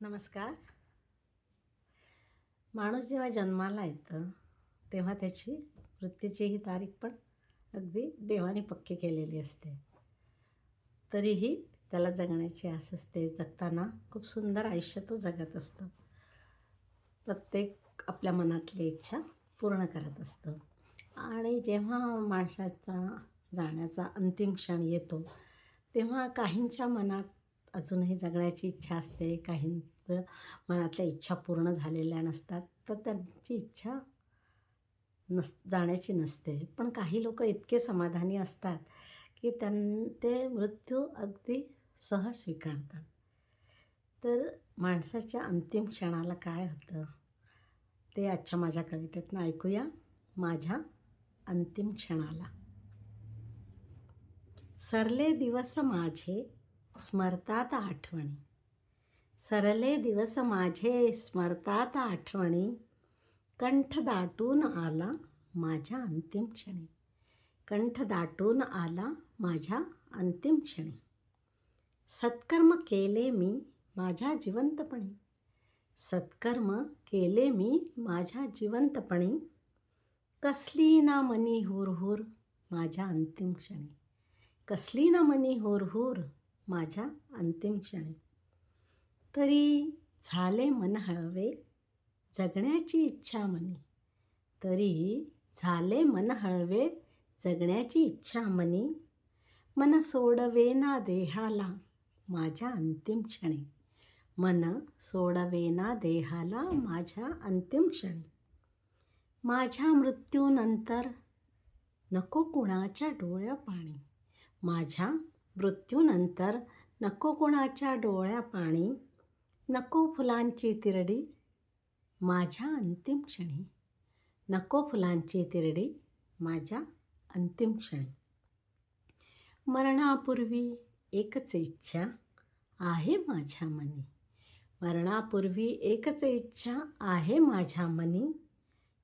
नमस्कार. माणूस जेव्हा जन्माला येतं तेव्हा त्याची मृत्यूची ही तारीख पण अगदी देवाने पक्की केलेली असते. तरीही त्याला जगण्याची आस असते. जगताना खूप सुंदर आयुष्य तो जगत असतो. प्रत्येक आपल्या मनातली इच्छा पूर्ण करत असतं. आणि जेव्हा माणसाचा जाण्याचा अंतिम क्षण येतो तेव्हा काहींच्या मनात अजूनही जगण्याची इच्छा असते असतं मनातल्या इच्छा पूर्ण झालेल्या नसतात. तर त्यांची इच्छा नस जाण्याची नसते. पण काही लोक इतके समाधानी असतात की त्यां ते मृत्यू अगदी सहज स्वीकारतात. तर माणसाच्या अंतिम क्षणाला काय होतं? ते आजच्या माझ्या कवितेतनं ऐकूया. माझ्या अंतिम क्षणाला. सरले दिवस माझे स्मरतात आठवणी. सरले दिवस माझे स्मरतात आठवणी. कंठ दाटून आला माझ्या अंतिम क्षणी. कंठ दाटून आला माझ्या अंतिम क्षणी. सत्कर्म केले मी माझ्या जिवंतपणी. सत्कर्म केले मी माझ्या जिवंतपणी. कसली ना मनी हुरहुर माझ्या अंतिम क्षणी. कसली ना मनी हुरहुर माझ्या अंतिम क्षणी. तरी झाले मन हळवे जगण्याची इच्छा मनी. तरी झाले मन हळवे जगण्याची इच्छा मनी. मन सोडवेना देहाला माझ्या अंतिम क्षणी. मन सोडवेना देहाला माझ्या अंतिम क्षणी. माझ्या मृत्यूनंतर नको कुणाच्या डोळ्या पाणी. माझ्या मृत्यूनंतर नको कोणाच्या डोळ्या पाणी. नको फुलांची तिरडी माझ्या अंतिम क्षणी. नको फुलांची तिरडी माझ्या अंतिम क्षणी. मरणापूर्वी एकच इच्छा आहे माझ्या मनी. मरणापूर्वी एकच इच्छा आहे माझ्या मनी.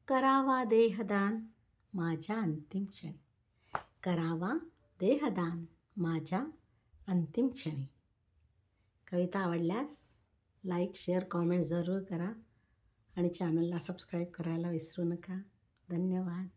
करावा देहदान माझ्या अंतिम क्षणी. करावा देहदान माझ्या अंतिम क्षणी. कविता आवडल्यास लाईक शेअर कॉमेंट जरूर करा आणि चॅनलला सबस्क्राईब करायला विसरू नका. धन्यवाद.